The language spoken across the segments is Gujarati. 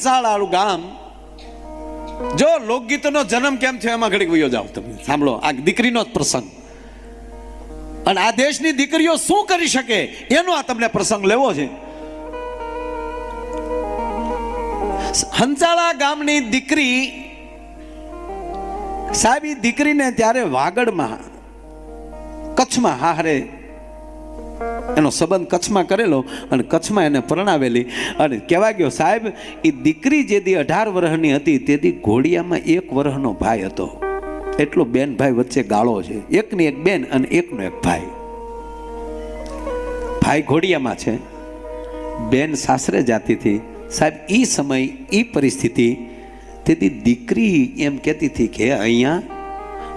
સાળાળું ગામ જો લોકગીતનો જન્મ કેમ થયો એમાં ઘડીક વયો જાઓ તમે, સાંભળો, આ દીકરીનો જ પ્રસંગ. અને આ દેશની દીકરીઓ શું કરી શકે? એનો આ તમને પ્રસંગ લેવો છે. હંસાળા ગામની દીકરી, સાહેબ દીકરીને ત્યારે વાગડમાં, કચ્છમાં હારે એનો સંબંધ કચ્છમાં કરેલો અને કચ્છમાં એને પરણાવેલી. અને કહેવા ગયો, સાહેબ એ દીકરી જે દી અઢાર વર્ષની હતી, તે દી ઘોડિયામાં એક વર્ષનો ભાઈ હતો. એટલો બેન ભાઈ વચ્ચે ગાળો છે. એકની એક બેન અને એકનો એક ભાઈ. ભાઈ ઘોડિયામાં છે. બેન સાસરે જાતી હતી. સાહેબ એ સમય એ પરિસ્થિતિ તેથી દીકરી એમ કહેતી હતી કે, અહીંયા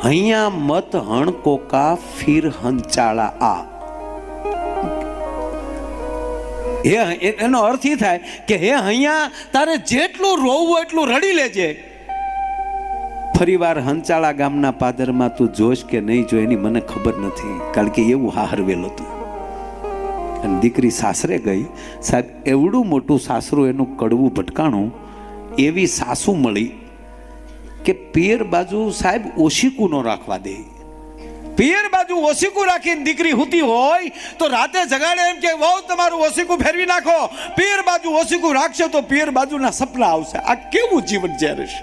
અહીંયા મત હણકોકા ફીર હંચાળા આ. એ- એનો અર્થ એ થાય કે હે, અહીંયા તારે જેટલું રોવું એટલું રડી લેજે. ફરીવાર હંચાળા ગામના પાદરમાં તું જોશ કે નહીં જો, એની મને ખબર નથી, કારણ કે એવું હાહરવેલું હતું. અને દીકરી સાસરે ગઈ. સાહેબ, એવડું મોટું સાસરું એનું કડવું ભટકાણું, એવી સાસુ મળી કે પિયર બાજુ સાહેબ ઓશીકુનો રાખવા દે. પિયર બાજુ ઓશીકું રાખીને દીકરી હુતી હોય, તો રાતે જગાડે એમ કે, વહુ, તમારું ઓશીકું ફેરવી નાખો. પિયર બાજુ ઓશીકું રાખશો તો પિયર બાજુના સપના આવશે. આ કેવું જીવન જ્યારે છે?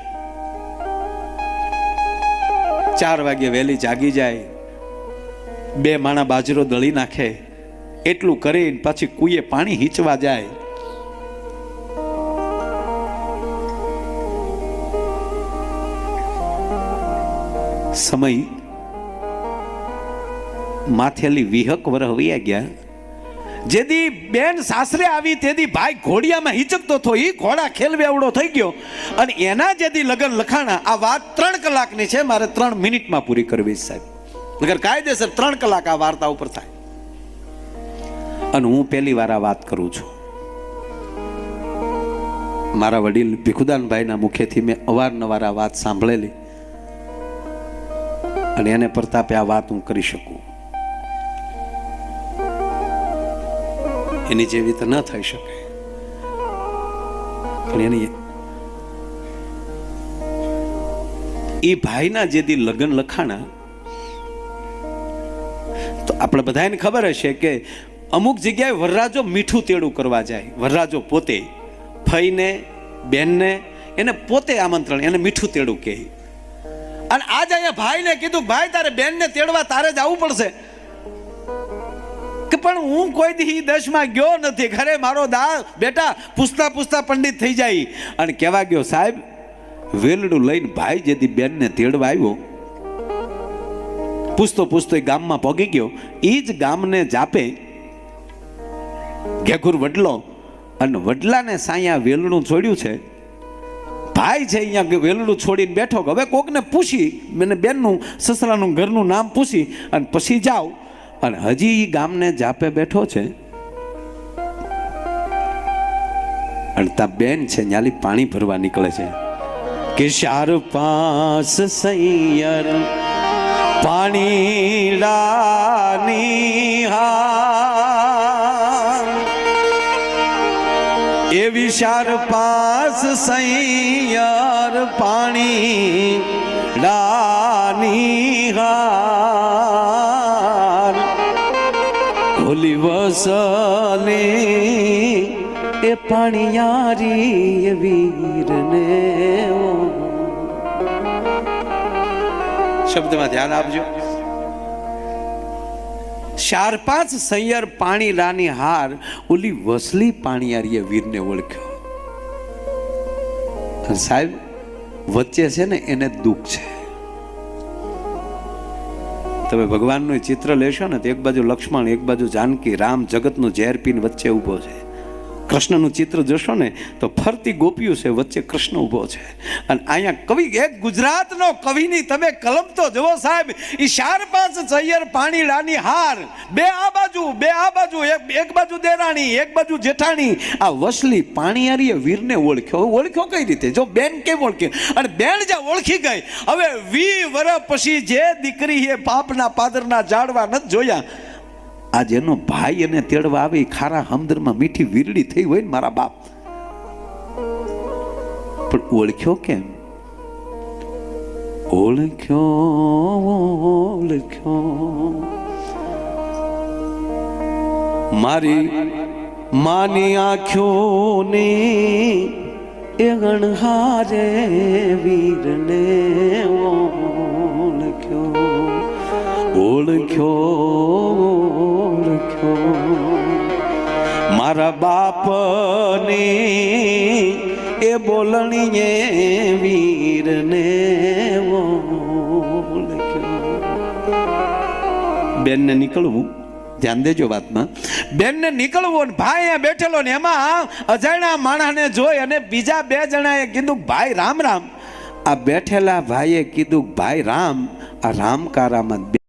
ચાર વાગે વહેલી જાગી જાય, બે માણા બાજરો દળી નાખે, એટલું કરીને પછી કુએ પાણી હીચવા જાય. સમય માથેલી વિહક વરહ વયા ગયા. જેદી બેન સાસરે આવી, તેદી ભાઈ ઘોડિયામાં હિચકતો હતો એ ઘોડા ખેલવેવડો થઈ ગયો. અને એના જેદી લગન લખાણા, આ વાત ત્રણ કલાકની છે, મારે ત્રણ મિનિટમાં પૂરી કરવી સાહેબ. નગર કાયદેસર ત્રણ કલાક આ વાર્તા ઉપર થાય. અને હું પહેલી વાર આ વાત કરું છું. મારા વડીલ ભીખુદાનભાઈના મુખેથી મેં અવારનવાર આ વાત સાંભળેલી. અને એને પ્રતાપે આ વાત હું કરી શકું. એની જેવી તો ન થઈ શકે. પણ એની એ ભાઈના જે દી લગ્ન લખાણા, તો આપણે બધાને ખબર હશે કે અમુક જગ્યાએ વરરાજો મીઠું તેડું કરવા જાય. વરરાજો પોતે, ફઈને, બેનને, એને પોતે આમંત્રણ, એને મીઠું તેડું કહે. અને આજે અહીંયા ભાઈને કીધું ભાઈ તારે બેનને તેડવા તારે જ આવવું પડશે. કે પણ હું કોઈ દી દસમાં ગયો નથી. ઘરે મારો દા બેટા, પૂછતા પૂછતા પંડિત થઈ જાય. અને કહેવા ગયો, સાહેબ, વેલડું લઈને ભાઈ જેથી બેનને તેડવા આવ્યો. પૂછતો પૂછતો એ ગામમાં પગી ગયો. એ જ ગામને જાપે ઘેઘુર વડલો અને વડલાને સાયા વેલણું છોડ્યું છે. ભાઈ છે અહીંયા વેલડું છોડીને બેઠો હવે કોકને પૂછી, મને બેનનું, સસરાનું ઘરનું નામ પૂછી અને પછી જાઓ. અને હજી ગામને જાપે બેઠો છે. અને તા બેન છે, ન્યાલી પાણી ભરવા નીકળે છે. કે શાર પાસ સૈયર, પાણી લાની હા એવી શાર પાસ સૈયર, પાણી લાની હાર. હોલી વસલે એ પાણીયારી વીરને શબ્દમાં ધ્યાન આપજો. ચાર પાંચ સૈયર પાણી રાની હાર, ઓલી વસલી પાણીયારીએ વીરને ઓળખ્યો. સાહેબ, વચ્ચે છે ને એને દુઃખ છે. તમે ભગવાનનું ચિત્ર લેશો ને તો એક બાજુ લક્ષ્મણ, એક બાજુ જાનકી, રામ, જગતનું ઝેર પીને વચ્ચે ઊભો છે. કૃષ્ણનું ચિત્ર જોશો ને, તો ફરતી ગોપીઓ છે, વચ્ચે કૃષ્ણ ઊભો છે. અને અહીંયા કવિ, એક ગુજરાતનો કવિની તમે કલમ તો જુઓ સાહેબ એ ચાર પાંચ સૈયર પાણી લાની હાર. બે આ બાજુ, બે આ બાજુ, એક એક બાજુ દેરાણી, એક બાજુ જેઠાણી. આ વસલી પાણીયારીએ વીરને ઓળખ્યો. ઓળખ્યો કઈ રીતે? જો બેન કેમ ઓળખે? અને બેન જ્યાં ઓળખી ગઈ, હવે વી વર પછી જે દીકરી એ પાપના પાદરના જાડવા નથી જોયા આજ જેનો ભાઈ એને તેડવા આવે, ખારા હમદરમાં મીઠી વીરડી થઈ હોય ને મારા બાપ. પણ ઓળખ્યો કેમ? ઓળખ્યો ઓળખ્યો. મારી માની આંખોને એ ગણહારે વીરને ઓળખ્યો. ઓળખ્યો મારા બાપને એ બોલણીએ વીરને બેનને નીકળવું, ધ્યાન દેજો વાતમાં. બેનને નીકળવું ને ભાઈ અહીંયા બેઠેલો ને એમાં અજાણ્યા માણસને જોઈ અને બીજા બે જણાએ કીધું, ભાઈ, રામ રામ. આ બેઠેલા ભાઈએ કીધું, ભાઈ, રામ. આ રામકારામાં